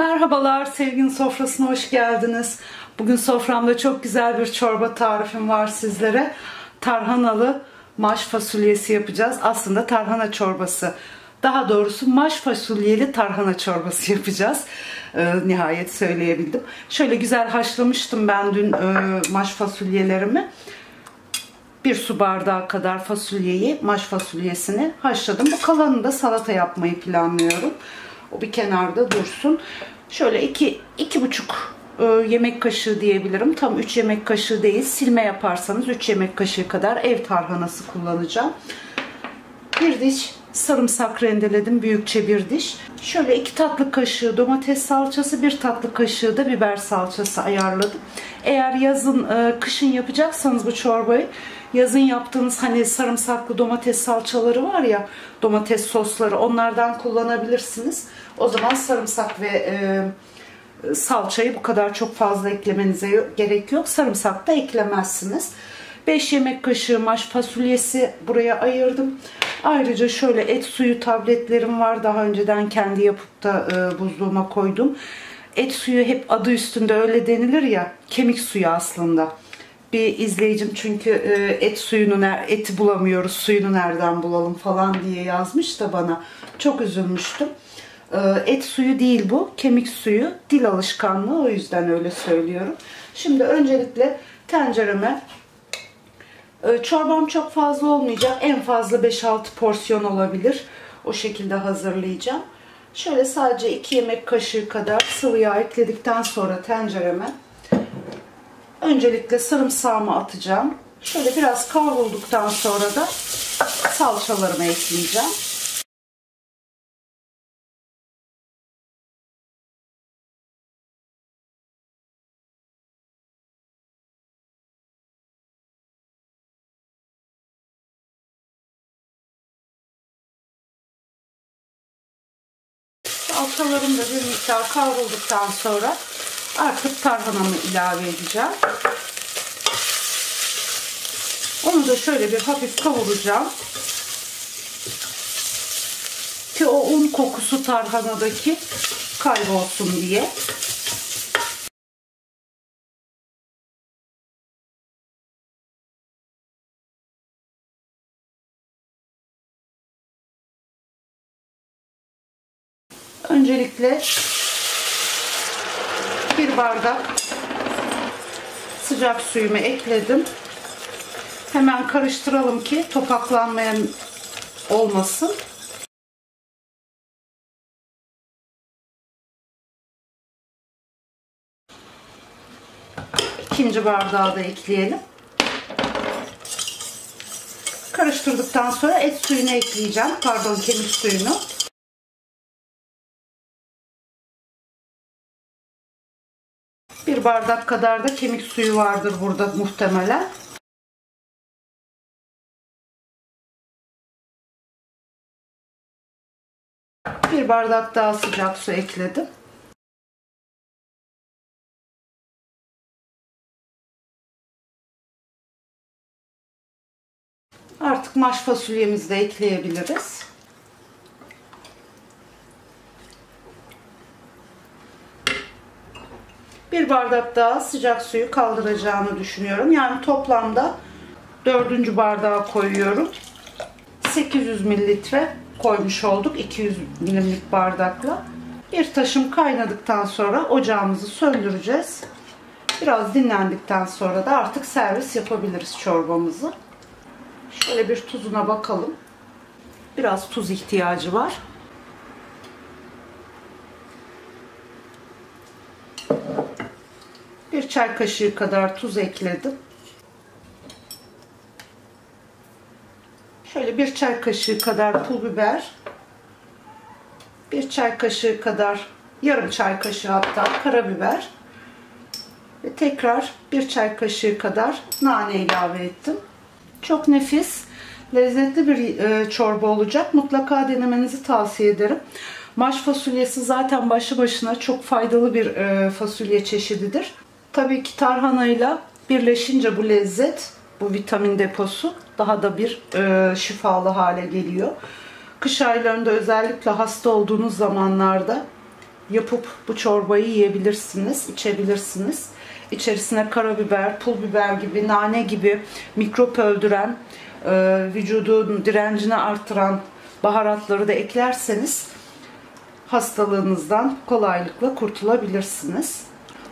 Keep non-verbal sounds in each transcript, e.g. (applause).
Merhabalar, sevginin sofrasına hoş geldiniz. Bugün soframda çok güzel bir çorba tarifim var sizlere. Tarhanalı maş fasulyesi yapacağız. Aslında tarhana çorbası. Daha doğrusu maş fasulyeli tarhana çorbası (laughs) yapacağız. Ee, nihayet söyleyebildim. Şöyle güzel haşlamıştım ben dün e, maş fasulyelerimi. Bir su bardağı kadar fasulyeyi, maş fasulyesini haşladım. Bu kalanını da salata yapmayı planlıyorum. O bir kenarda dursun. Şöyle iki, iki buçuk e, yemek kaşığı diyebilirim. Tam 3 yemek kaşığı değil. Silme yaparsanız 3 yemek kaşığı kadar ev tarhanası kullanacağım. Bir diş sarımsak rendeledim. Büyükçe bir diş. Şöyle 2 tatlı kaşığı domates salçası, 1 tatlı kaşığı da biber salçası ayarladım. Eğer yazın, e, kışın yapacaksanız bu çorbayı yazın yaptığınız hani sarımsaklı domates salçaları var ya domates sosları onlardan kullanabilirsiniz. O zaman sarımsak ve e, salçayı bu kadar çok fazla eklemenize gerek yok. Sarımsak da eklemezsiniz. 5 yemek kaşığı maş fasulyesi buraya ayırdım. Ayrıca şöyle et suyu tabletlerim var. Daha önceden kendi yapıp da e, buzluğuma koydum. Et suyu hep adı üstünde öyle denilir ya. Kemik suyu aslında bir izleyicim çünkü e, et suyunu eti bulamıyoruz suyunu nereden bulalım falan diye yazmış da bana çok üzülmüştüm. E, et suyu değil bu kemik suyu dil alışkanlığı o yüzden öyle söylüyorum. Şimdi öncelikle tencereme çorbam çok fazla olmayacak en fazla 5-6 porsiyon olabilir o şekilde hazırlayacağım. Şöyle sadece 2 yemek kaşığı kadar sıvı yağ ekledikten sonra tencereme Öncelikle sarımsağımı atacağım. Şöyle biraz kavrulduktan sonra da salçalarımı ekleyeceğim. Salçalarım da bir miktar kavrulduktan sonra Artık tarhanamı ilave edeceğim. Onu da şöyle bir hafif kavuracağım. Ki o un kokusu tarhanadaki kaybolsun diye. Öncelikle bir bardak sıcak suyumu ekledim. Hemen karıştıralım ki topaklanmayan olmasın. İkinci bardağı da ekleyelim. Karıştırdıktan sonra et suyunu ekleyeceğim. Pardon kemik suyunu. Bir bardak kadar da kemik suyu vardır burada muhtemelen. Bir bardak daha sıcak su ekledim. Artık maş fasulyemizi de ekleyebiliriz. Bir bardak daha sıcak suyu kaldıracağını düşünüyorum. Yani toplamda dördüncü bardağı koyuyorum. 800 mililitre koymuş olduk 200 milimlik bardakla. Bir taşım kaynadıktan sonra ocağımızı söndüreceğiz. Biraz dinlendikten sonra da artık servis yapabiliriz çorbamızı. Şöyle bir tuzuna bakalım. Biraz tuz ihtiyacı var. Bir çay kaşığı kadar tuz ekledim. Şöyle bir çay kaşığı kadar pul biber. Bir çay kaşığı kadar, yarım çay kaşığı hatta karabiber. Ve tekrar bir çay kaşığı kadar nane ilave ettim. Çok nefis, lezzetli bir e, çorba olacak. Mutlaka denemenizi tavsiye ederim. Maş fasulyesi zaten başlı başına çok faydalı bir e, fasulye çeşididir. Tabii ki tarhanayla birleşince bu lezzet, bu vitamin deposu daha da bir e, şifalı hale geliyor. Kış aylarında özellikle hasta olduğunuz zamanlarda yapıp bu çorbayı yiyebilirsiniz, içebilirsiniz. İçerisine karabiber, pul biber gibi, nane gibi mikrop öldüren, e, vücudun direncini arttıran baharatları da eklerseniz hastalığınızdan kolaylıkla kurtulabilirsiniz.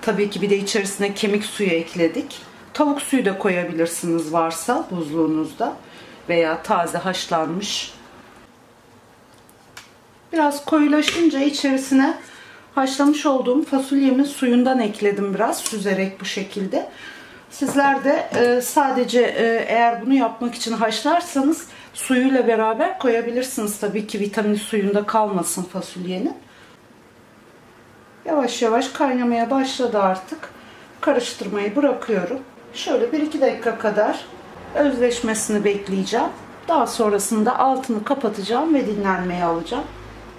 Tabii ki bir de içerisine kemik suyu ekledik. Tavuk suyu da koyabilirsiniz varsa buzluğunuzda veya taze haşlanmış. Biraz koyulaşınca içerisine haşlamış olduğum fasulyemin suyundan ekledim biraz süzerek bu şekilde. Sizler de e, sadece e, eğer bunu yapmak için haşlarsanız suyuyla beraber koyabilirsiniz. Tabii ki vitamin suyunda kalmasın fasulyenin. Yavaş yavaş kaynamaya başladı artık. Karıştırmayı bırakıyorum. Şöyle 1-2 dakika kadar özleşmesini bekleyeceğim. Daha sonrasında altını kapatacağım ve dinlenmeye alacağım.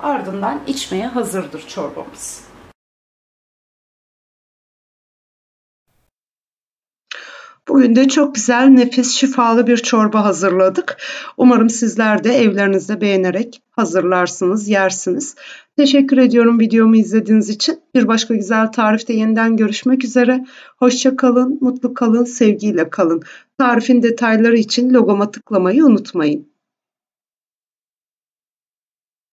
Ardından içmeye hazırdır çorbamız. Bugün de çok güzel, nefis, şifalı bir çorba hazırladık. Umarım sizler de evlerinizde beğenerek hazırlarsınız, yersiniz. Teşekkür ediyorum videomu izlediğiniz için. Bir başka güzel tarifte yeniden görüşmek üzere. Hoşça kalın, mutlu kalın, sevgiyle kalın. Tarifin detayları için logoma tıklamayı unutmayın.